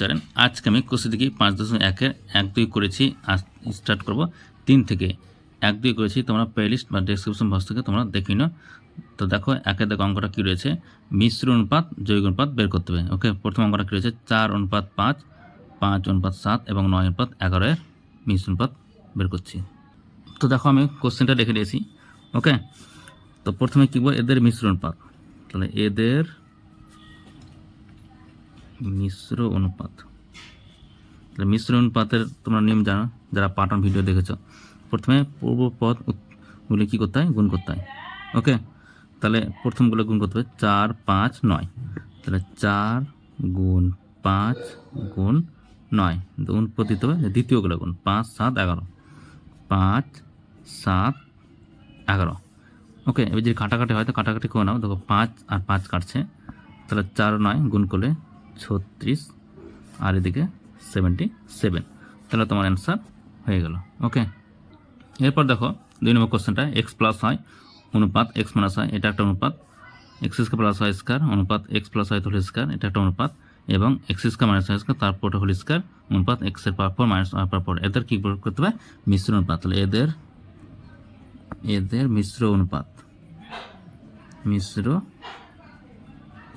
Channel আজকে আমি কোষে দেখি পাঁচ দশমিক একের এক দুই করেছি, আজ স্টার্ট করব তিন থেকে। এক দুই করেছি, তোমরা প্লেলিস্ট বা ডেসক্রিপশন বক্স থেকে তোমরা দেখি না তো দেখো একের দেখো অঙ্কটা কী রয়েছে? মিশ্র অনুপাত জৈব অনুপাত বের করতে হবে। ওকে প্রথম অঙ্কটা কী রয়েছে? চার অনুপাত পাঁচ পাঁচ অনুপাত সাত এবং নয় অনুপাত এগারোয়ের মিশ্র অনুপাত বের করছি। তো দেখো, আমি কোশ্চেনটা লিখে দিয়েছি ওকে তো প্রথমে কী বল এদের মিশ্র অনুপাত। তাহলে এদের মিশ্র অনুপাত। তাহলে মিশ্র অনুপাতের তোমরা নিয়ম জানো, যারা পাটন ভিডিও দেখেছ। প্রথমে পূর্ব পদ গুলি কী করতে হয়? গুণ করতে হয়। ওকে তাহলে প্রথমগুলো গুণ করতে হবে। চার, পাঁচ, নয়। তাহলে চার গুণ পাঁচ গুণ নয়। গুণ দিতে হবে। দ্বিতীয়গুলো গুণ। পাঁচ, সাত, এগারো। পাঁচ, সাত, এগারো। ওকে এবার যদি কাটাকাটি হয়, তো কাটাকাটি করে নাও। দেখো পাঁচ আর পাঁচ কাটছে। তাহলে চার, নয় গুণ করলে ছত্রিশ, আর এদিকে সেভেন্টি সেভেন তাহলে তোমার অ্যান্সার হয়ে গেল। ওকে এরপর দেখো, দুই নম্বর কোশ্চেনটা এক্স প্লাস হয়, অনুপাত এক্স মাইনাস হয়, এটা একটা অনুপাত। X square plus y square অনুপাত x plus y whole square এটা একটা অনুপাত। এবং x square minus y square তারপর হোল স্কোয়ার অনুপাত এক্সের পাওয়ার পর মাইনাস ওয়াই পাওয়ার পর এদের কী করতে হবে? মিশ্র অনুপাত। তাহলে এদের এদের মিশ্র অনুপাত। মিশ্র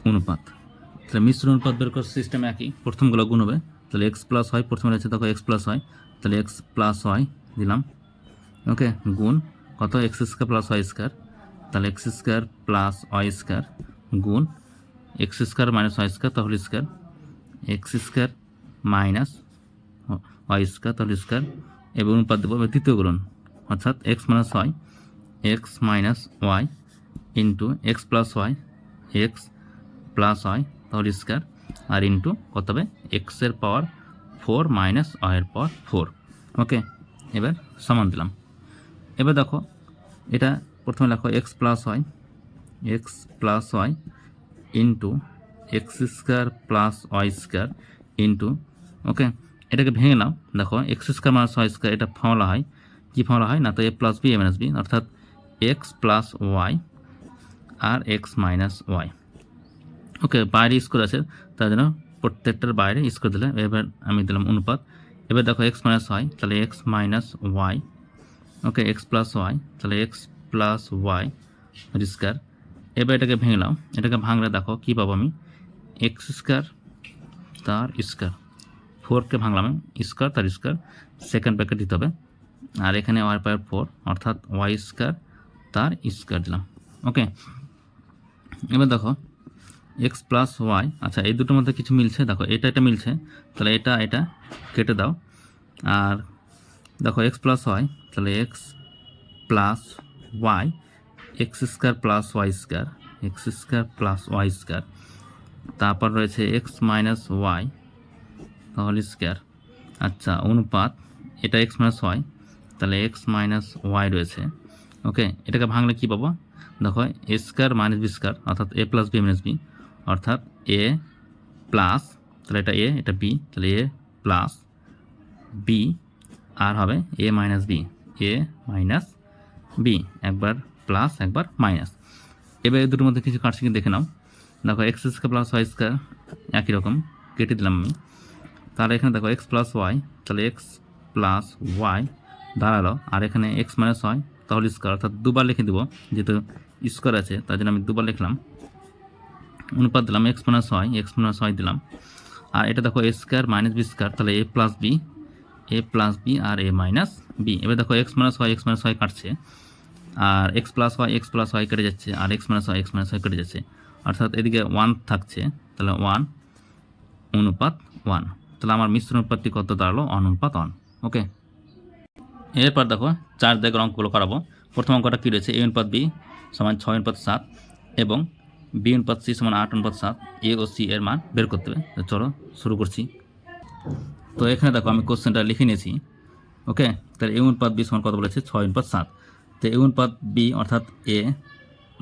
অনুপাত। তাহলে মিশ্র অনুপাত বের করার সিস্টেম একই। প্রথমগুলো গুণ হবে। তাহলে এক্স প্লাস হয় প্রথমে রয়েছে তখন এক্স প্লাস হয় তাহলে এক্স প্লাস হয় দিলাম। ওকে গুণ কত? X square plus y square তাহলে x square plus y square গুণ x square minus y square তাহলে square x square minus y square তাহলে স্কোয়ার এবং অনুপাত দেবো তৃতীয় গুণন অর্থাৎ x minus y x minus y into x plus y x plus y তাহলে স্কোয়ার আর ইন্টু কত হবে? এক্সের পাওয়ার ফোর মাইনাস ওয়াইয়ের পাওয়ার ফোর ওকে এবার সমান দিলাম। এবার দেখো, এটা প্রথমে লেখো x plus y x plus y into x square plus y square into okay এটাকে ভেঙে নাও। দেখো x square minus Y square এটা ফর্মুলা হয়। কী ফর্মুলা হয়? না তো a plus b a minus b অর্থাৎ এক্স প্লাস ওয়াই আর এক্স মাইনাস ওয়াই ওকে বাইরে স্কোর আছে তার জন্য প্রত্যেকটার বাইরে স্কোর দিলে, এবার আমি দিলাম অনুপাত। এবার দেখো এক্স মাইনাস ওয়াই তাহলে x minus y okay x plus y তাহলে এক্স প্লাস ওয়াই স্কোয়ার এবার এটাকে ভেঙলাম এটাকে ভাঙলে দেখো কী পাবো আমি? এক্স স্কোয়ার তার স্কোয়ার ফোরকে ভাঙলাম স্কোয়ার তার স্কোয়ার সেকেন্ড প্যাকেট দিতে হবে। আর এখানে ওয়াই পাওয়ার ফোর অর্থাৎ ওয়াই স্কোয়ার তার স্কোয়ার দিলাম ওকে এবার দেখো এক্স প্লাস ওয়াই আচ্ছা এই দুটোর মধ্যে কিছু মিলছে? দেখো, এটা এটা মিলছে। তাহলে এটা এটা কেটে দাও। আর দেখো এক্স প্লাস ওয়াই তাহলে x plus y x square plus y square x square plus y square তারপর রয়েছে এক্স মাইনাস ওয়াই তাহলে স্কোয়ার আচ্ছা অনুপাত, এটা এক্স মাইনাস ওয়াই তাহলে এক্স মাইনাস ওয়াই রয়েছে। ওকে এটাকে ভাঙলে কী পাবো? দেখো a square minus b square অর্থাৎ a plus b minus b অর্থাৎ এ প্লাস তাহলে এটা এ এটা বি তাহলে এ প্লাস বি আর হবে a minus b a minus b একবার প্লাস একবার মাইনাস এবার দুটোর মধ্যে কিছু কাটছে দেখে নাও। দেখো x square plus y square একই রকম, কেটে দিলাম আমি। তাহলে এখানে দেখো এক্স প্লাস ওয়াই তাহলে এক্স প্লাস ওয়াই দাঁড়াল, আর এখানে এক্স মাইনাস ওয়াই তাহলে স্কোয়ার অর্থাৎ দুবার লিখে দেবো, যেহেতু স্কোয়ার আছে, তার জন্য আমি দুবার লিখলাম। অনুপাত দিলাম x minus y x minus y দিলাম। আর এটা দেখো a square minus b square তাহলে a plus b a plus b R a minus b এবার দেখো x minus y x minus y কাটছে, আর x plus y x plus y কেটে যাচ্ছে, আর x minus y x minus y কেটে যাচ্ছে। অর্থাৎ এদিকে ওয়ান থাকছে, তাহলে ওয়ান অনুপাত ওয়ান তাহলে আমার মিশ্র অনুপাতটি কত দাঁড়াল? অনুপাত ওয়ান ওকে এরপর দেখো চার জায়গার অঙ্কগুলো করাবো। প্রথম অঙ্কটা কী রয়েছে? এ অনুপাত বি সমান ছয় অনুপাত সাত এবং বি অনুপাত সি সমান আট অনুপাত সাত এ ও সি এর মান বের করতে হবে। চলো, শুরু করছি। তো এখানে দেখো আমি কোশ্চেনটা লিখে নিয়েছি। ওকে? তাহলে এ অনুপাত বি সমান কত বলেছে? ছয় অনুপাত সাত। তো এ অনুপাত বি অর্থাৎ এ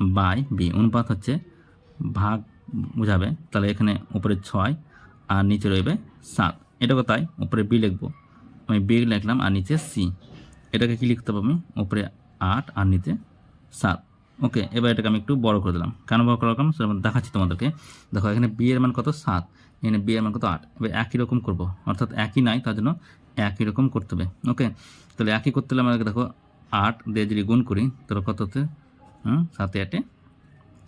বাই বি অনুপাত হচ্ছে ভাগ, বোঝাবে? তাহলে এখানে উপরে ছয় আর নিচে রইবে সাত। এটাকে তাই উপরে বি লিখব। আমি বি লিখলাম আর নিচে সি এটাকে কি লিখতে পাবো আমি? উপরে আট আর নিচে সাত। ওকে এবার এটাকে আমি একটু বড় করে দিলাম। কেন বড় করে রাখলাম দেখাচ্ছি তোমাদেরকে। দেখো, এখানে বি এর মান কত? সাত। এখানে বি এর মান কত? আট। এবার একই রকম করব। অর্থাৎ একই নাই, তার জন্য একই রকম করতে হবে। ওকে তাহলে একই করতে হলে আমাদেরকে দেখো, আট দিয়ে যদি গুণ করি, তাহলে কত হুম, সাতে আটে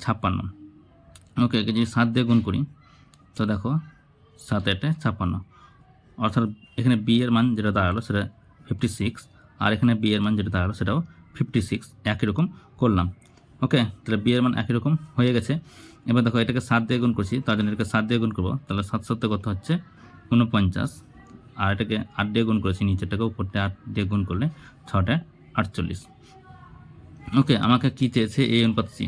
ছাপ্পান্ন। ওকে একে যদি সাত দিয়ে গুণ করি, তো দেখো, সাত আটে ছাপ্পান্ন। অর্থাৎ এখানে বি এর মান যেটা দাঁড়াল, সেটা ফিফটি সিক্স আর এখানে বি এর মান যেটা দাঁড়াল, সেটাও ফিফটি সিক্স একই রকম করলাম। ওকে, তাহলে বি এর মান একই রকম হয়ে গেছে। এবার দেখো, এটাকে সাত দিয়ে গুণ করছি, তার জন্য এটাকে সাত দিয়ে গুণ করব। তাহলে সাত সাথে কত হচ্ছে? উনপঞ্চাশ আর এটাকে আট দিয়ে গুণ করেছি, নিচেরটাকে উপরটা আট দিয়ে গুণ করলে ছটা আটচল্লিশ। ওকে, আমাকে কী চেয়েছে? এ অনুপাত সি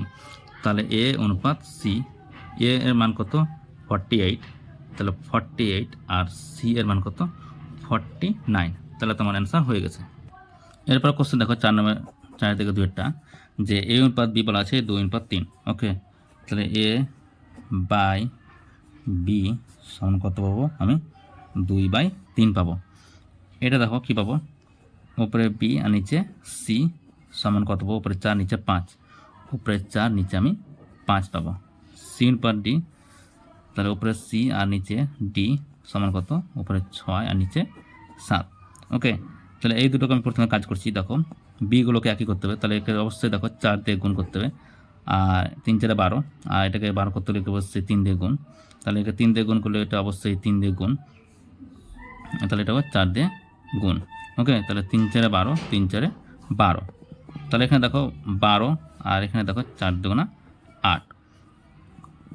তাহলে এ অনুপাত সি এ এর মান কত? ফর্টি এইট তাহলে ফর্টি এইট আর সি এর মান কত? ফর্টি নাইন তাহলে তোমার অ্যান্সার হয়ে গেছে। এরপর কোশ্চেন দেখো, চার নম্বর, চার থেকে দুইটা যে এ অনুপাত বি বলা আছে দুই অনুপাত তিন। ওকে? তাহলে এ বাই বি সমান কত পাবো? আমি দুই বাই তিন পাবো। এটা দেখো কী পাবো? উপরে বি আর নিচে সি সমান কত পাবো? উপরে চার, নিচে পাঁচ। উপরে চার, নিচে আমি পাঁচ পাবো। সি অনুপাত ডি, তাহলে উপরে সি আর নিচে ডি সমান কত? উপরে ছয় আর নিচে সাত। ওকে? তাহলে এই দুটোকে আমি প্রথমে কাজ করছি, দেখো। বিগুলোকে একই করতে হবে। তাহলে একে অবশ্যই দেখো চার দিয়ে গুণ করতে হবে। আর তিন চারে বারো। আর এটাকে বারো করতে হলে অবশ্যই তিন দিয়ে গুণ। তাহলে একে তিন দিয়ে গুণ করলে এটা অবশ্যই তিন দিয়ে গুণ। তাহলে এটা হবে চার দিয়ে গুণ। ওকে তাহলে তিন চারে বারো, তিন চারে বারো। তাহলে এখানে দেখো বারো, আর এখানে দেখো চার দুগুণা আট।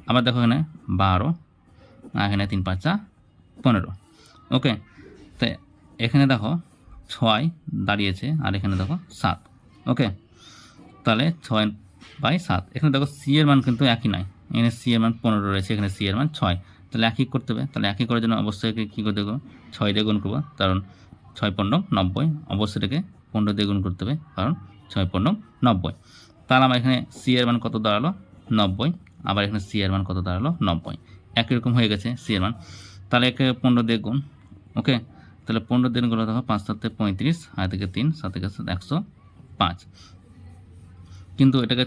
আবার দেখো এখানে বারো, আর এখানে তিন পাঁচা পনেরো। ওকে তো এখানে দেখো ছয় দাঁড়িয়েছে, আর এখানে দেখো সাত। ওকে? তাহলে ছয় বাই সাত। এখানে দেখো সি এর মান কিন্তু একই নয়। এখানে সি এর মান পনেরো রয়েছে, এখানে সি এর মান ছয়। তাহলে একই করতে হবে। তাহলে একই করার জন্য অবশ্যই কী করতে হবে? ছয় দিয়ে গুণ করব, কারণ ছয় পনেরো নব্বই। অবশ্যই এটাকে পনেরো দিয়ে গুণ করতে হবে, কারণ ছয় পনেরো নব্বই। তাহলে আমার এখানে সি এর মান কত দাঁড়াল? নব্বই। আবার এখানে সি এর মান কত দাঁড়াল? নব্বই। একই রকম হয়ে গেছে সি এর মান। তাহলে একে পনেরো দিয়ে গুণ, ওকে? তাহলে পনেরো দিনগুলো দেখো, পাঁচ, সাতে, পঁয়ত্রিশ আর থেকে তিন, সাত থেকে সাত, একশো পাঁচ। কিন্তু এটাকে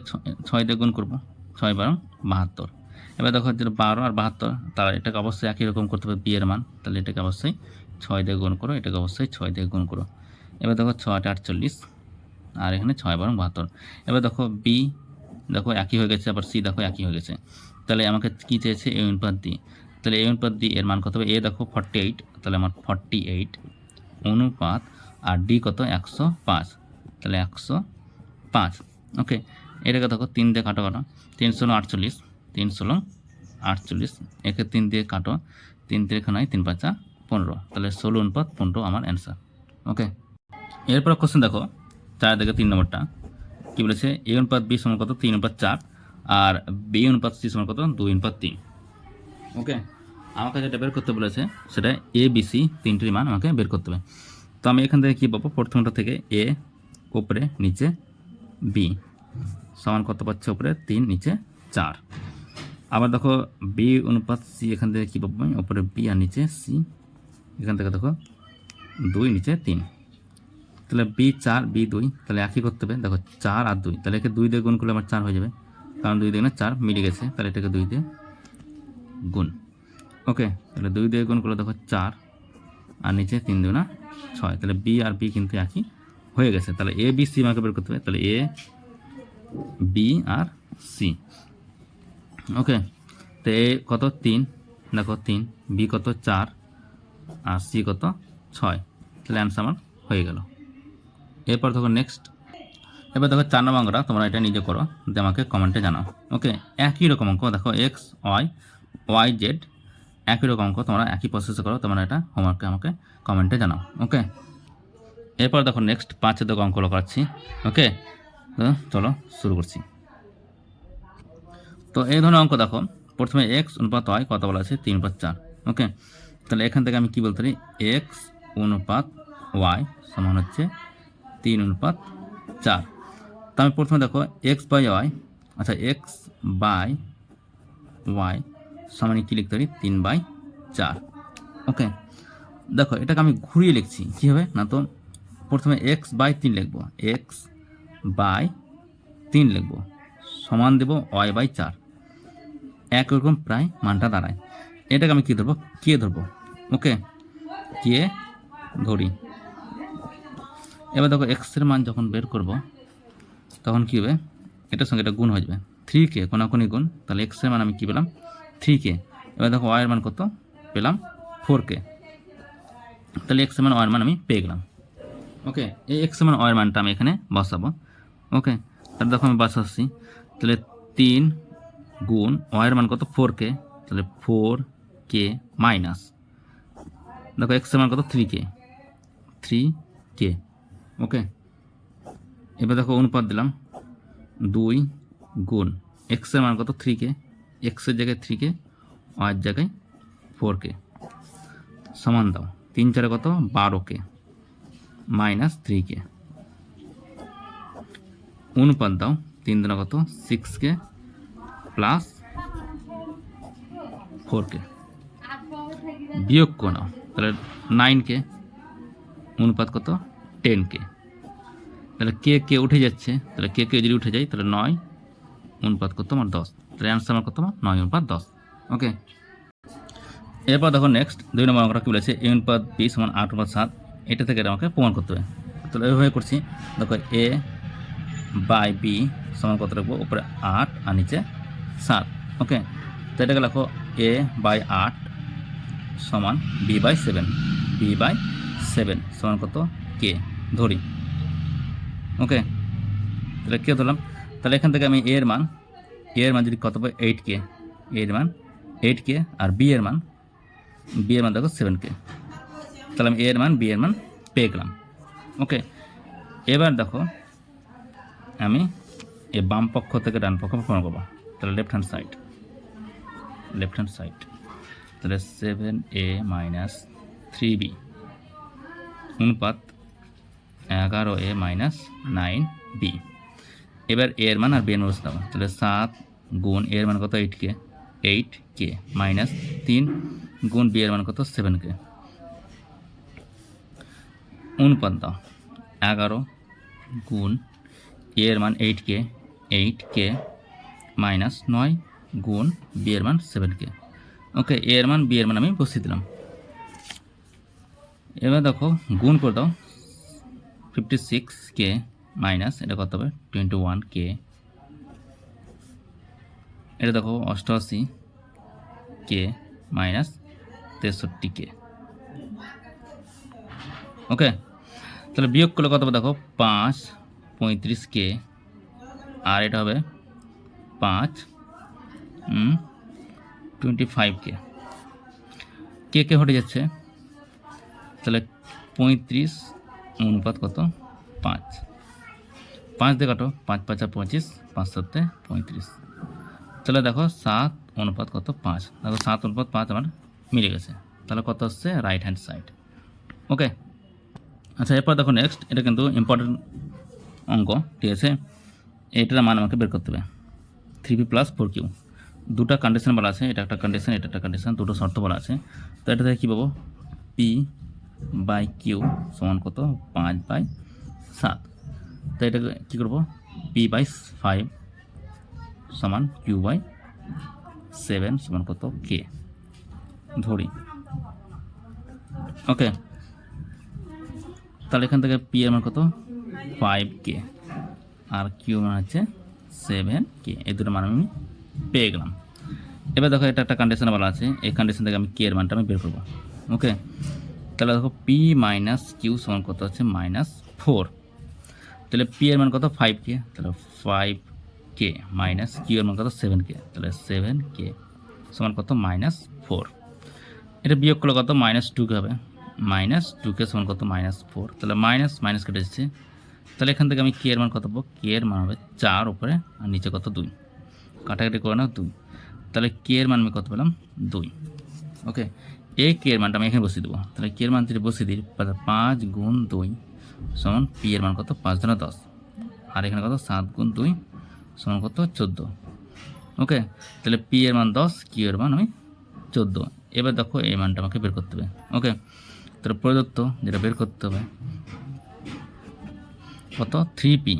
ছয় দিয়ে গুণ করব, ছয় বারো, বাহাত্তর। এবার দেখো যেটা বারো আর বাহাত্তর, তারা এটাকে অবশ্যই একই রকম করতে হবে, বিয়ের মান। তাহলে এটাকে অবশ্যই ছয় দিয়ে গুণ করো, এটাকে অবশ্যই ছয় দিয়ে গুণ করো। এবার দেখো ছয়টা আটচল্লিশ, আর এখানে ছয় বারো, বাহাত্তর। এবার দেখো বি দেখো একই হয়ে গেছে, আবার সি দেখো একই হয়ে গেছে। তাহলে আমাকে কী চেয়েছে এ অনুপাত ডি তাহলে এ অনুপাত ডি এর মান কত হবে? এ দেখো ফর্টি এইট তাহলে আমার ফর্টি এইট অনুপাত, আর ডি কত? একশো পাঁচ। তাহলে একশো পাঁচ। ওকে এটাকে দেখো তিন দিয়ে কাটো কাটো তিন ষোলো আটচল্লিশ, তিন ষোলো আটচল্লিশ। একে তিন দিয়ে কাটো, তিন তিরিখা নয় তিন পাঁচা পনেরো। তাহলে ষোলো অনুপাত পনেরো আমার অ্যান্সার ওকে এরপর কোশ্চেন দেখো চার থেকে তিন নম্বরটা। কী বলেছে? এ অনুপাত বি সমান কত? তিন অনুপাত চার, আর বি অনুপাত সি সমান কত? দুই অনুপাত তিন। ওকে আমাকে যেটা বের করতে বলেছে, সেটা এ বি সি তিনটির মান আমাকে বের করতে হবে। তো আমি এখান থেকে কী পাবো? প্রথমটা থেকে এ উপরে, নিচে বি সমান কত পাচ্ছে উপরে? তিন, নিচে, চার। আবার দেখো বি অনুপাত সি এখান থেকে কী পাবো আমি? উপরে বি আর নিচে সি এখান থেকে দেখো, দুই, নিচে তিন। তাহলে বি চার বি দুই, তাহলে একই করতে হবে। দেখো, চার আর দুই, তাহলে একে দুই দিয়ে গুণ করলে আমার চার হয়ে যাবে। কারণ দুই দিয়ে না চার মিলে গেছে, তাহলে এটাকে দুই দিয়ে গুণ। ওকে, তাহলে দুই দিয়ে গুণ করলে দেখো চার, আর নিচে তিন দুই না ছয়। তাহলে বি আর বি কিন্তু একই হয়ে গেছে। তাহলে এ বি সি আমাকে বের করতে হবে। তাহলে এ বি আর সি ওকে, তো এ কত? তিন। দেখো তিন। বি কত? চার। আর সি কত? ছয়। তাহলে অ্যান্সার আমার হয়ে গেল। এরপর দেখো নেক্সট এবার দেখো চার নম্বর তোমরা এটা নিজে করো। দিয়ে আমাকে কমেন্টে জানাও। ওকে, একই রকম অঙ্ক। দেখো এক্স ওয়াই ওয়াই জেড একই রকম অঙ্ক, তোমরা একই প্রসেসে করো, তোমরা এটা হোমওয়ার্কে আমাকে কমেন্টে জানাও ওকে এরপর দেখো নেক্সট পাঁচের দেখো অঙ্কগুলো করাচ্ছি ওকে চলো শুরু করছি। তো এই ধরনের অঙ্ক দেখো, প্রথমে এক্স অনুপাত ওয়াই কত বলা আছে? তিন অনুপাত চার ওকে তাহলে এখান থেকে আমি কি বলতে পারি? এক্স অনুপাত ওয়াই সমান হচ্ছে তিন অনুপাত চার। তো আমি প্রথমে দেখো এক্স বাই ওয়াই আচ্ছা এক্স বাই ওয়াই সমান কী লিখতে পারি? তিন বাই চার। ওকে দেখো, এটাকে আমি ঘুরিয়ে লিখছি। কী হবে? না তো, প্রথমে এক্স বাই তিন লিখব। এক্স বাই তিন লিখব। সমান দেব ওয়াই বাই চার। একই রকম প্রায় মানটা দাঁড়ায়। এটাকে আমি কী ধরবো? কে ধরবো। ওকে কে ধরি। এবার দেখো এক্সের মান যখন বের করব, তখন কী হবে? এটার সঙ্গে এটা গুণ হয়ে যাবে। থ্রি কে কোনাকুনি গুণ। তাহলে এক্সের মান আমি কী পেলাম? থ্রি কে এবার দেখো ওয়াইয়ের মান কত? পেলাম ফোর কে তাহলে এক্সের মান ওয়াইয়ের মান আমি পেয়ে গেলাম। ওকে, এই এক্সের মান ওয়াইয়ের মানটা আমি এখানে বসাবো। ওকে, তাহলে দেখো আমি বসাচ্ছি। তাহলে তিন গুণ ওয়াইয়ের মান কত? ফোর কে তাহলে ফোর কে মাইনাস। দেখো এক্সের মান কত? থ্রি কে থ্রি কে ওকে, এবার দেখো অনুপাত দিলাম। দুই গুণ। এক্সের মান কত? থ্রি কে এক্সের জায়গায় থ্রি কে ওয়াইয়ের জায়গায় ফোর কে সমান দাও। তিন চারে কত? বারো কে মাইনাস থ্রি কে অনুপাত দাও। তিন দিনে কত? Six k plus four k বিয়োগ করে নাও। তাহলে নাইন কে অনুপাত কত? টেন কে তাহলে কে কে উঠে যাচ্ছে। তাহলে কে কে যদি উঠে যায়, তাহলে নয়। অনুপাত কত আমার দশ। তাহলে অ্যান্সার আমার কত আমার নয় অনুপাত দশ। ওকে। এরপর দেখো নেক্সট দুই নম্বর অঙ্কটা কী বলেছে? এ অনুপাত বি সমান আট অনুপাত সাত। এটা থেকে আমাকে প্রমাণ করতে হবে। তাহলে এইভাবে করছি। দেখো এ বাই বি সমান কত রাখব? উপরে আট আর নিচে সাত। ওকে। তো এটাকে লেখো এ বাই আট সমান b by seven b by seven সমান কত? কে ধরি। ওকে। তাহলে কে ধরলাম? তাহলে এখান থেকে আমি এ এর মান এ এর মান যদি কত পাই? এইট কে এর মান এইট কে আর বি এর মান বি এর মান দেখো সেভেন কে তাহলে আমি এ এর মান বি এর মান পেয়ে গেলাম। ওকে এবার দেখো, আমি এ বাম পক্ষ থেকে ডান পক্ষ প্রমাণ করব। তাহলে left hand side left hand side তাহলে seven a minus three b অনুপাত এগারো এ মাইনাস নাইন বি এবার এ এর মান আর বি এর মান তাহলে সাত গুণ এ এর মান কত? Eight k eight k minus তিন গুণ বি এর মান কত? সেভেন কে অনুপাত দাও এগারো গুণ এ এর মান eight k eight k minus নয় গুণ বি এর মান সেভেন কে ওকে এ এর মান বি এর মান আমি বসিয়ে দিলাম। এবার দেখো, গুণ করে দাও। ফিফটি সিক্স কে মাইনাস, এটা কত হবে? টোয়েন্টি ওয়ান কে এটা দেখো অষ্টআশি কে মাইনাস তেষট্টি কে ওকে? তাহলে বিয়োগ করলে কত হবে? দেখো, পাঁচ, পঁয়ত্রিশ কে আর এটা হবে পাঁচ টোয়েন্টি ফাইভ কে কে কে হটে যাচ্ছে? তাহলে পঁয়ত্রিশ অনুপাত কত? পাঁচ। পাঁচ দিয়ে কাটো, পাঁচ, পাঁচা পঁচিশ, পাঁচ, সাতে পঁয়ত্রিশ। তাহলে দেখো সাত অনুপাত কত? পাঁচ। দেখো সাত অনুপাত পাঁচ আমার মিলে গেছে। তাহলে কত হচ্ছে? রাইট হ্যান্ড সাইড ওকে আচ্ছা এরপর দেখো নেক্সট এটা কিন্তু ইম্পর্টেন্ট অঙ্ক। ঠিক আছে? এটার মান আমাকে বের করতে হবে। Three p plus four q দুটা কন্ডিশন বলা আছে, এটা একটা কন্ডিশন এটা একটা কন্ডিশন দুটো শর্ত বলা আছে। তো এটা থেকে কী পাবো? পি বাই কিউ সমান কত? পাঁচ বাই সাত। তো এটাকে কী করব? পি বাই ফাইভ সমান কিউ বাই সেভেন সমান কত? কে ধরি। ওকে তাহলে এখান থেকে পি এর মান কত? ফাইভ কে আর কিউ মান হচ্ছে সেভেন কে এই দুটো মান আমি পেয়ে গেলাম। এবার দেখো, এটা একটা কন্ডিশন বলা আছে। এই কন্ডিশন থেকে আমি কে এর মানটা আমি বের করব। ওকে তাহলে দেখো পি মাইনাস কিউ সমান কত হচ্ছে? মাইনাস ফোর তাহলে পি এর মান কত? ফাইভ কে তাহলে ফাইভ কে মাইনাস কিউ এর মান কত? সেভেন কে তাহলে সেভেন কে সমান কত? মাইনাস ফোর এটা বিয়োগ করলে কত? মাইনাস টু কে হবে। মাইনাস টু কে সমান কত? মাইনাস ফোর তাহলে মাইনাস মাইনাস কেটে যাচ্ছে তাহলে এখান থেকে আমি কে এর মান কত পাবো? কে এর মান হবে চার উপরে, আর নিচে কত? দুই। কাটাকাটি করে নাও, দুই। তাহলে কে এর মান আমি কত পেলাম? দুই। ওকে এই কে এর মানটা আমি এখানে বসিয়ে দেবো। তাহলে কে এর মান যদি বসিয়ে দিই পাঁচ গুণ দুই সমান পি এর মান কত? পাঁচ ধরে দশ। আর এখানে কত? সাত গুণ দুই সমান কত? চোদ্দ। ওকে? তাহলে পি এর মান দশ কিউ এর মান আমি চোদ্দ। এবার দেখো এই মানটা আমাকে বের করতে হবে। ওকে? তাহলে প্রদত্ত যেটা বের করতে হবে, কত? Three p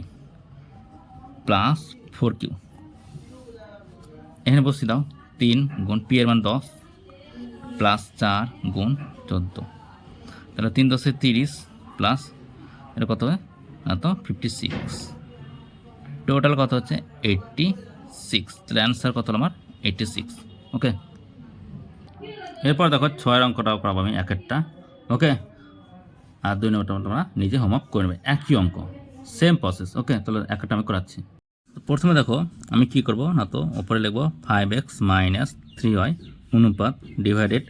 plus four q এখানে বসিয়ে দাও, তিন গুণ পি এর মান দশ প্লাস চার গুণ চোদ্দ। তাহলে তিন দশে তিরিশ প্লাস এটা কত হবে? না তো ফিফটি সিক্স টোটাল কত হচ্ছে? এইটটি সিক্স তাহলে অ্যান্সার কত হলো আমার? এইটটি সিক্স ওকে এরপর দেখো ছয়ের অঙ্কটাও করাবো আমি এক একটা। ওকে আর দুই নম্বরটা তোমরা নিজে হোমওয়ার্ক করে নেবে। একই অঙ্ক। সেম প্রসেস ওকে তাহলে একটা আমি করাচ্ছি। প্রথমে দেখো আমি কি করব না তো? ওপরে লিখব five x minus three y অনুপাত divided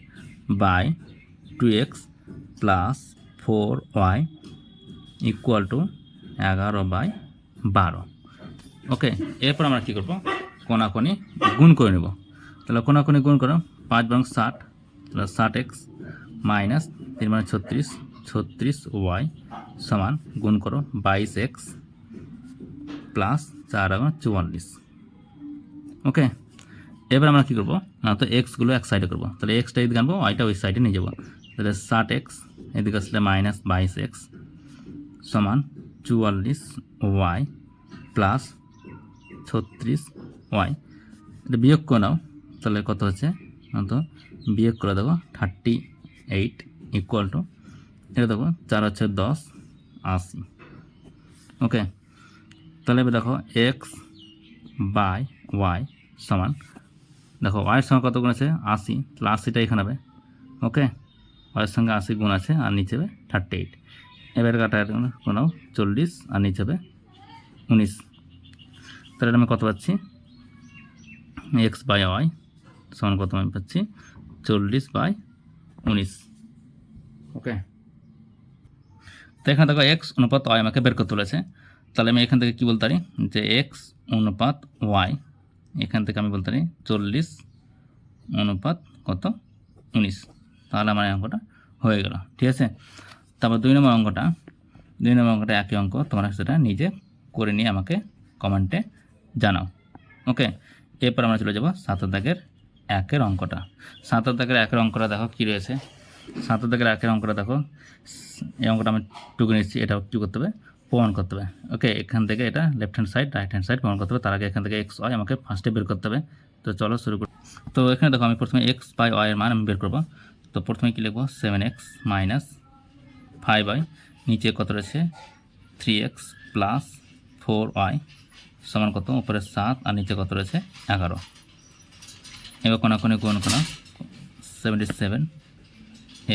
by two x plus four y equal to এগারো বাই বারো। ওকে এরপর আমরা কী করব? কোনাকোনি গুণ করে নেব। তাহলে কোনাকোনি গুণ করো, পাঁচ বরং ষাট, তাহলে ষাট এক্স মাইনাস তিন মানে ছত্রিশ ছত্রিশ ওয়াই সমান গুণ করো বাইশ এক্স প্লাস চার চুয়াল্লিশ। ওকে এবার আমরা কী করব? না তো এক্সগুলো এক সাইডে করব। তাহলে এক্সটা এদিকে আনব ওয়াইটা ওই সাইডে নিয়ে যাব। তাহলে ষাট এক্স এদিকে আসলে মাইনাস বাইশ এক্স সমান চুয়াল্লিশ ওয়াই প্লাস ছত্রিশ ওয়াই এটা বিয়োগ করে নাও, তাহলে কত হচ্ছে? না তো বিয়োগ করে দেবো থার্টি এইট ইকুয়াল টু এটা দেখো চার হচ্ছে দশ, আশি। ওকে তাহলে এবার দেখো এক্স বাই ওয়াই সমান দেখো ওয়াইয়ের সঙ্গে কত গুণ আছে? আশি। তাহলে আশিটা এখানে হবে। ওকে ওয়াইয়ের সঙ্গে আশি গুণ আছে, আর নিচে হবে থার্টি এইট এবার কাটা কোনো চল্লিশ, আর নিচে হবে উনিশ। তাহলে আমি কত পাচ্ছি? এক্স বাই ওয়াই সমান কত আমি পাচ্ছি? চল্লিশ বাই উনিশ। ওকে তো এখানে দেখো এক্স অনুপাত ওয়াই আমাকে বের করতে বলেছে। তাহলে আমি এখান থেকে কী বলতে পারি? যে এক্স অনুপাত ওয়াই এখান থেকে আমি বলতে পারি চল্লিশ অনুপাত কত? উনিশ। তাহলে আমার অঙ্কটা হয়ে গেল। ঠিক আছে? তারপর দুই নম্বর অঙ্কটা। দুই নম্বর অঙ্কটা একই অঙ্ক। তোমরা সেটা নিজে করে নিয়ে আমাকে কমেন্টে জানাও। ওকে? এরপর আমরা চলে যাব সাত দাগের একের অঙ্কটা। সাত দাগের একের অঙ্কটা দেখো কী রয়েছে। সাত দাগের একের অঙ্কটা দেখো। এই অঙ্কটা আমি টুকে নিচ্ছি। এটা কী করতে হবে? প্রমাণ করতে হবে। ওকে, এখান থেকে এটা left hand side right hand side প্রমাণ করতে হবে। তার আগে এখান থেকে এক্স ওয়াই আমাকে ফার্স্টে বের করতে হবে। তো চলো শুরু করি। তো এখানে দেখো, আমি প্রথমে এক্স বাই ওয়াইয়ের মান আমি বের করব। তো প্রথমে কী লিখব? Seven x minus five y নিচে কত রয়েছে? Three x plus four y সমান কত? উপরে সাত, আর নিচে কত রয়েছে? এগারো। এবার কোনা কোনে কোন কোনা সেভেন্টি সেভেন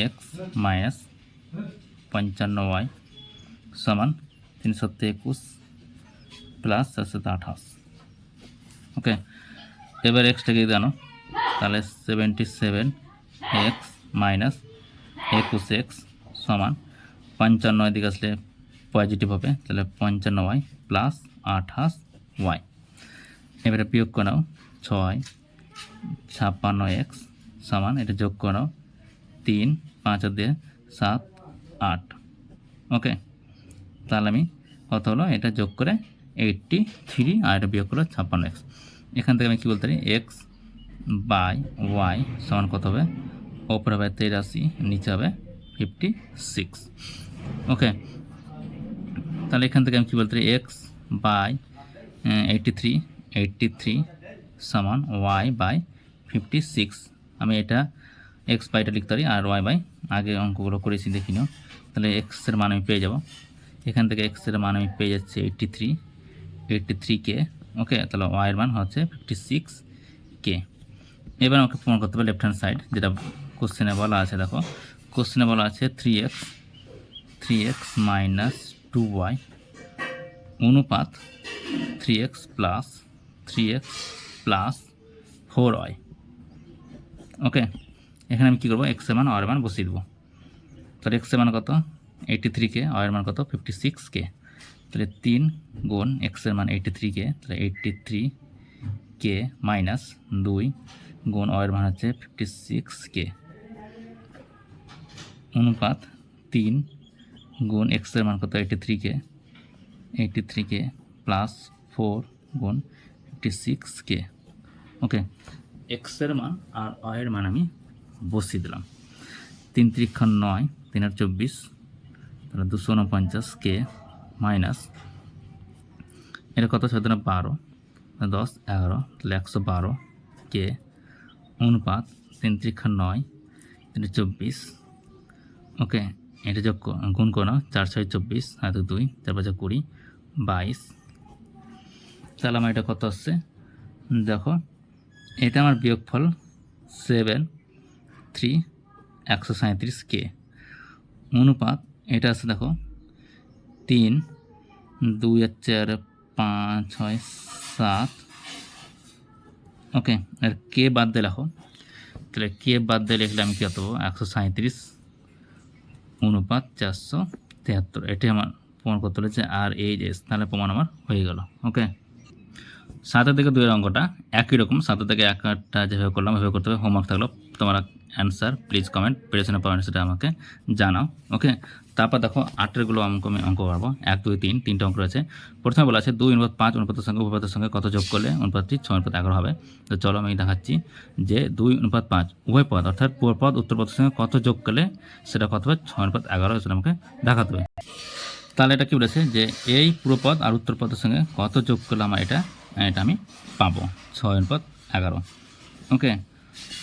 এক্স মাইনাস পঞ্চান্ন ওয়াই সমান তিনশো একুশ প্লাস চারশো আঠাশ। ওকে এবার এক্সটাকে জানো। তাহলে সেভেন্টি সেভেন এক্স মাইনাস একুশ এক্স সমান পঞ্চান্ন দিকে আসলে পজিটিভ হবে। তাহলে পঞ্চান্ন ওয়াই প্লাস আঠাশ ওয়াই এবারে বিয়োগ করে নাও। ছয় ছাপ্পান্ন এক্স সমান, এটা যোগ করে তিন, পাঁচ দিয়ে সাত, আট। ওকে তাহলে আমি কত হলো? এটা যোগ করে এইটটি থ্রি আর এটা বিয়োগ করল ছাপ্পান্ন এক্স এখান থেকে আমি কী বলতে পারি? এক্স বাই ওয়াই সমান কত হবে? ওপরে হবে তেরাশি, নিচে হবে ফিফটি সিক্স ওকে তাহলে এখান থেকে আমি কী বলতে পারি? X by eighty three eighty three সমান ওয়াই বাই ফিফটি সিক্স আমি এটা এক্স বাইটা লিখতে পারি আর ওয়াই বাই আগে অঙ্কগুলো করেছি দেখি নাও তাহলে এক্সের মান আমি পেয়ে যাব। এখান থেকে এক্স এক্সের মান আমি পেয়ে যাচ্ছি এইটটি থ্রি এইটটি থ্রি কে ওকে তাহলে ওয়াইয়ের মান হচ্ছে ফিফটি সিক্স কে এবার আমাকে প্রমাণ করতে হবে লেফট হ্যান্ড সাইড যেটা কোশ্চেনে বলা আছে, দেখো। কোশ্চেনে বলা আছে three x three x minus two y অনুপাত three x plus three x plus four y okay এখানে আমি কী করব? এক্সের মান ওয়ার মান বসিয়ে দেবো। তাহলে এক্সের মান কত? এইটি থ্রি কে ওয়ার মান কত? ফিফটি সিক্স কে তাহলে তিন গুণ এক্সের মান এইটি থ্রি কে তাহলে এইটটি থ্রি কে মাইনাস দুই গুণ ওয়ার মান হচ্ছে ফিফটি সিক্স কে অনুপাত তিন গুণ এক্সের মান কত? এইটি থ্রি কে এইটটি থ্রি কে প্লাস ফোর গুণ ফিফটি সিক্স কে ওকে এক্সের মান আর ওয়ের মান আমি বসিয়ে দিলাম। তিন ত্রিক্ষা নয় তিন আর চব্বিশ তাহলে দুশো উনপঞ্চাশ কে মাইনাস, এটা কত? দিনে বারো। দশ, এগারো, তাহলে একশো বারো কে অনুপাত তিন ত্রিক্ষা নয় তিনটে চব্বিশ। ওকে, এটা যোগ গুণ করো চার ছয় চব্বিশ, আর দুই, চার পাঁচে কুড়ি, বাইশ। তাহলে আমার এটা কত আসছে? দেখো এটা আমার বিয়োগফল সেভেন থ্রি একশো সাঁত্রিশ কে। অনুপাত এটা আছে দেখো। তিন, দুই আর চার, পাঁচ, ছয়, সাত। ওকে, আর কে বাদ দিয়ে লেখো তাহলে কে বাদ দিয়ে লিখলে আমি কী হতো একশো সাঁত্রিশ অনুপাত চারশো তেহাত্তর। এটি আমার প্রমাণ করতে হয়েছে আর এই এস, তাহলে প্রমাণ আমার হয়ে গেল। ওকে, সাতের থেকে দুইয়ের অঙ্কটা একই রকম। সাতের থেকে একটা যেভাবে করলাম, ওইভাবে করতে হবে। হোমওয়ার্ক থাকল। তোমার অ্যান্সার প্লিজ কমেন্ট পেরেছনে পাবেন সেটা আমাকে জানাও ওকে তারপর দেখো আটেরগুলো অঙ্ক আমি অঙ্ক পারব এক, দুই, তিন, তিনটে অঙ্ক রয়েছে। প্রথমে বলা আছে দুই অনুপাত পাঁচ, অনুপাতের সঙ্গে উপপাতের সঙ্গে কত যোগ করলে অনুপাতটি ছয় অনুপাত এগারো হবে। তো চলো আমি দেখাচ্ছি যে দুই অনুপাত পাঁচ উভয় পদ, অর্থাৎ পূর্ব পদ, উত্তর পদের সঙ্গে কত যোগ করলে সেটা কত হবে? ছয় অনুপাত এগারো সেটা আমাকে দেখাতে হবে। তাহলে এটা কি বলেছে যে এই পুরো পদ আর উত্তর পদের সঙ্গে কত যোগ করলে আমার এটা এটা আমি পাবো? ছয় অনুপাত এগারো ওকে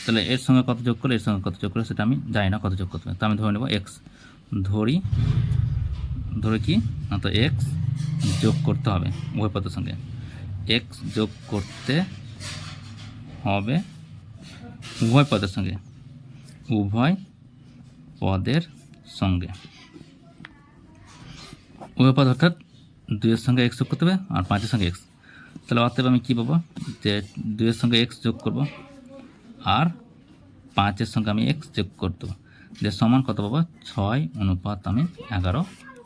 তাহলে এর সঙ্গে কত যোগ করলে, এর সঙ্গে কত যোগ করলে, সেটা আমি জানি না কত যোগ করতে তো আমি ধরে নেব এক্স ধরি, ধরে কি? না তো এক্স যোগ করতে হবে উভয় পদের সঙ্গে। এক্স যোগ করতে হবে উভয় পদের সঙ্গে, উভয় পদের সঙ্গে। উভয় পদ অর্থাৎ দুইয়ের সঙ্গে এক্স যোগ করতে হবে আর পাঁচের সঙ্গে এক্স তাহলে অতএব আমি কী পাবো? যে দুইয়ের সঙ্গে এক্স যোগ করব। আর পাঁচের সঙ্গে আমি এক্স যোগ করতে যে সমান কত পাবো? ছয় অনুপাত আমি এগারো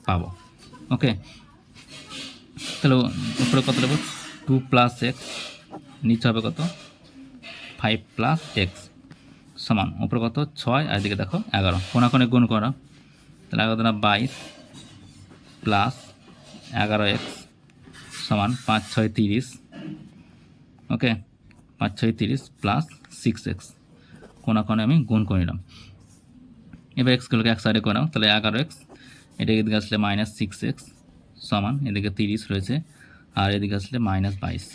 পাবো। ওকে তাহলে উপরে কত দেবো? টু প্লাস এক্স নিচে হবে কত? ফাইভ প্লাস এক্স সমান, উপরে কত? ছয়, আর এদিকে দেখো, এগারো। কোনাকোনে গুণ করা। তাহলে এগারো দিনা বাইশ প্লাস এগারো এক্স সমান পাঁচ, ছয়, তিরিশ। ওকে পাঁচ ছয় তিরিশ প্লাস সিক্স এক্স কোনা কোণে আমি গুণ করে নিলাম। এবার এক্সগুলোকে এক সাইডে নাও, তাহলে এগারো এক্স এটা এদিকে আসলে মাইনাস সিক্স এক্স সমান, এদিকে তিরিশ রয়েছে, আর এদিকে আসলে মাইনাস বাইশ।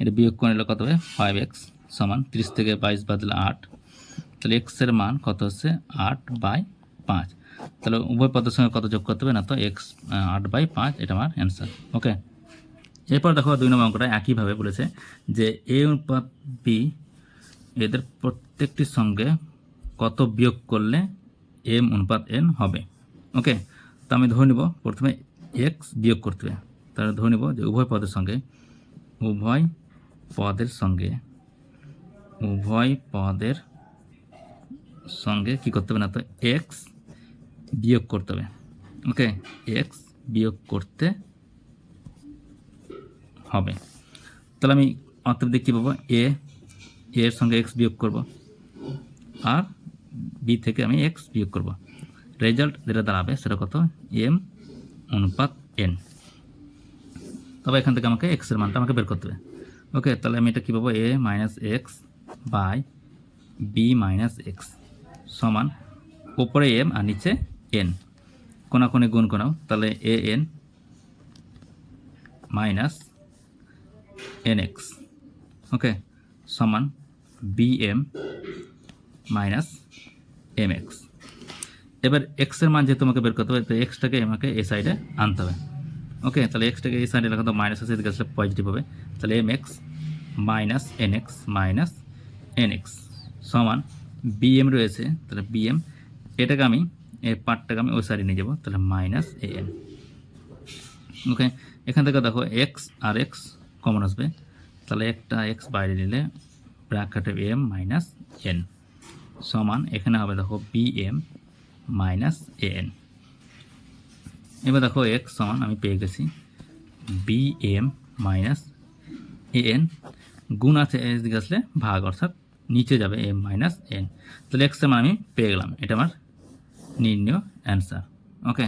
এটা বিয়োগ করে নিলে কত হবে ফাইভ এক্স সমান, তিরিশ থেকে বাইশ বাদলে আট। তাহলে এক্সের মান কত হচ্ছে? আট বাই পাঁচ। তাহলে উভয় পদের সঙ্গে কত যোগ করতে হবে না তো? এক্স আট বাই পাঁচ, এটা আমার অ্যান্সার ওকে এরপর দেখো দুই নম্বর অঙ্কটা একইভাবে বলেছে যে এ অনুপাত বি এদের প্রত্যেকটির সঙ্গে কত বিয়োগ করলে এম অনুপাত এন হবে। ওকে? তো আমি ধরে নিব প্রথমে এক্স বিয়োগ করতে হবে। তাহলে ধরে নিব যে উভয় পদের সঙ্গে, উভয় পদের সঙ্গে, উভয় পদের সঙ্গে কি করতে হবে না তো? এক্স বিয়োগ করতে হবে। ওকে? এক্স বিয়োগ করতে হবে। তাহলে আমি অতএব দিয়ে কী পাবো? এ এর সঙ্গে এক্স বিয়োগ করব। আর বি থেকে আমি এক্স বিয়োগ করব। রেজাল্ট যেটা দাঁড়াবে সেটা কত? এম অনুপাত এন তবে এখান থেকে আমাকে এক্সের মানটা আমাকে বের করতে হবে। ওকে তাহলে আমি এটা কী পাবো? A minus x by b minus x সমান ওপরে এম আর নিচে এন কোনাকোনি গুণ কোনাও তাহলে a n minus n x okay সমান b m minus m x এবার এক্সের মান যেহেতু তোমাকে বের করতে হবে, তো এক্সটাকে আমাকে এ সাইডে আনতে হবে। ওকে তাহলে এক্সটাকে এই সাইডে লেখা তো মাইনাস আছে এদিকে আসলে পজিটিভ হবে। তাহলে m x minus n x minus n x সমান বিএম রয়েছে, তাহলে বিএম এটাকে আমি, এই পার্টটাকে আমি ওই সাইডে নিয়ে যাব, তাহলে মাইনাস এ এন ওকে এখান থেকে দেখো এক্স আর এক্স কমন আসবে। তাহলে একটা এক্স বাইরে নিলে ব্র্যাকেটে এম মাইনাস এন সমান এখানে হবে দেখো b m minus a n এবার দেখো এক্স সমান আমি পেয়ে গেছি b m minus a n গুণ আছে এস দিকে আসলে ভাগ, অর্থাৎ নিচে যাবে এম মাইনাস এন তাহলে এক্সের মান আমি পেয়ে গেলাম। এটা আমার নির্ণয় অ্যান্সার ওকে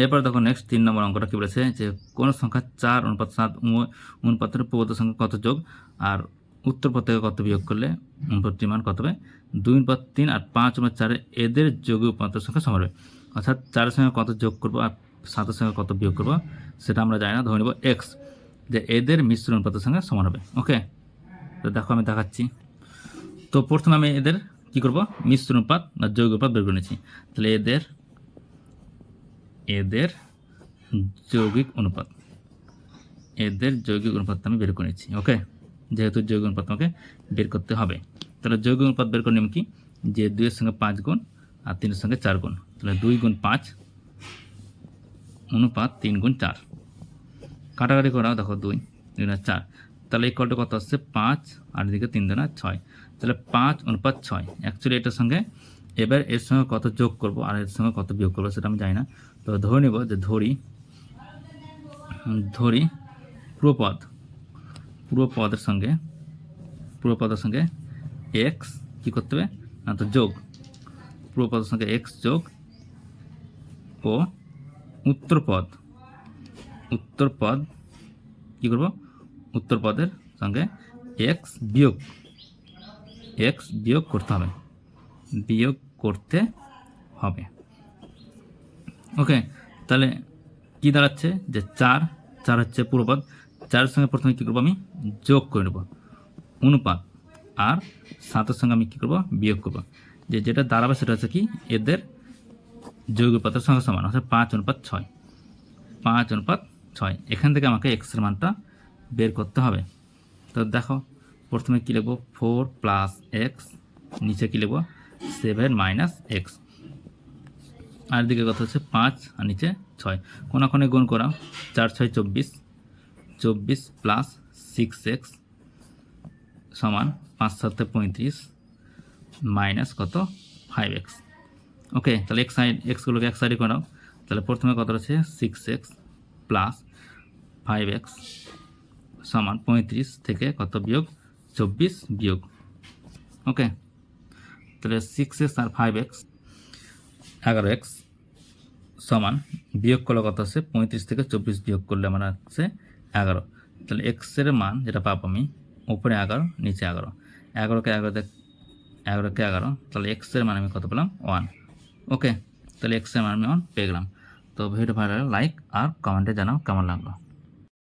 এরপর দেখো নেক্সট তিন নম্বর অঙ্কটা কী বলেছে যে কোন সংখ্যা চার অনুপাত সাত অনুপাতের পূর্বত সংখ্যা কত যোগ? আর উত্তর থেকে কত বিয়োগ করলে অনুপাতটির মান কত হবে? দুই অনুপাত তিন আর পাঁচ অনুপাত চারে এদের যোগী উপাত্তের সংখ্যা সমান হবে। অর্থাৎ চারের সঙ্গে কত যোগ করব আর সাতের সঙ্গে কত বিয়োগ করব সেটা আমরা জানি না, ধরে নেব এক্স যে এদের মিশ্র অনুপাতের সঙ্গে সমান হবে। ওকে তো দেখো আমি দেখাচ্ছি। তো প্রথমে আমি এদের কী করব? মিশ্র অনুপাত না যৌগ অনুপাত বের করে নিয়েছি তাহলে এদের এদের যৌগিক অনুপাত। এদের যৌগিক অনুপাত আমি বের করে নিচ্ছি ওকে যেহেতু যৌগিক অনুপাত আমাকে বের করতে হবে। তাহলে যৌগিক অনুপাত বের করে নিলাম কি? যে দুইয়ের সঙ্গে পাঁচ গুণ আর তিনের সঙ্গে চার গুণ। তাহলে দুই গুণ পাঁচ অনুপাত তিন গুণ চার। কাটাকাটি করা দেখো দুই দুই না চার। তাহলে এই কলটা কত আসছে? পাঁচ আর এদিকে তিন দুনা ছয়। তাহলে পাঁচ অনুপাত ছয়। অ্যাকচুয়ালি এটার সঙ্গে এবার এর সঙ্গে কত যোগ করব আর এর সঙ্গে কত বিয়োগ করব সেটা আমি জানি না। তো ধরে নেব যে ধরি ধরি পুরো পদ পুরো পদের সঙ্গে পুরো পদের সঙ্গে এক্স কী করতে হবে? না তো যোগ। পুরো পদের সঙ্গে এক্স যোগ ও উত্তর পদ উত্তর কী করব? উত্তর পদের সঙ্গে এক্স বিয়োগ এক্স বিয়োগ করতে হবে, বিয়োগ করতে হবে। ওকে তাহলে কি দাঁড়াচ্ছে? যে চার চার হচ্ছে পূর্বপদ চারের সঙ্গে প্রথমে কী করব আমি? যোগ করে নেব। অনুপাত আর সাতের সঙ্গে আমি কী করব? বিয়োগ করব। যে যেটা দাঁড়াবে সেটা হচ্ছে কি? এদের যৌগ পাতের সঙ্গে সমান, অর্থাৎ পাঁচ অনুপাত ছয়। পাঁচ অনুপাত ছয়। এখান থেকে আমাকে এক্সের মানটা বের করতে হবে। তো দেখো, প্রথমে কী লিখব? ফোর প্লাস এক্স নিচে কী লিখব? সেভেন মাইনাস এক্স আর দিকে কথা হচ্ছে পাঁচ আর নিচে ছয়। কোনাক্ষণে গুণ করা চার, ছয়, চব্বিশ। চব্বিশ প্লাস সিক্স এক্স সমান পাঁচ সাতে পঁয়ত্রিশ মাইনাস কত? ফাইভ এক্স ওকে তাহলে এক্স সাইড এক্সগুলোকে এক সাইডে করাও। তাহলে প্রথমে কত রয়েছে? Six x plus five x সমান পঁয়ত্রিশ থেকে কত বিয়োগ? চব্বিশ বিয়োগ। ওকে তাহলে সিক্স এক্স আর ফাইভ এক্স এগারো এক্স সমান বিয়োগ করলে কত আছে? পঁয়ত্রিশ থেকে চব্বিশ বিয়োগ করলে আমার আছে এগারো। তাহলে এক্সের মান যেটা পাবো আমি, উপরে এগারো, নিচে এগারো। এগারোকে এগারো এগারোকে এগারো, তাহলে এক্সের মান আমি কত পেলাম? ওয়ান ওকে তাহলে এক্সের মান আমি ওয়ান পেয়ে গেলাম। তো ভিডিও ভালো লাইক আর কমেন্টে জানাও কেমন লাগল।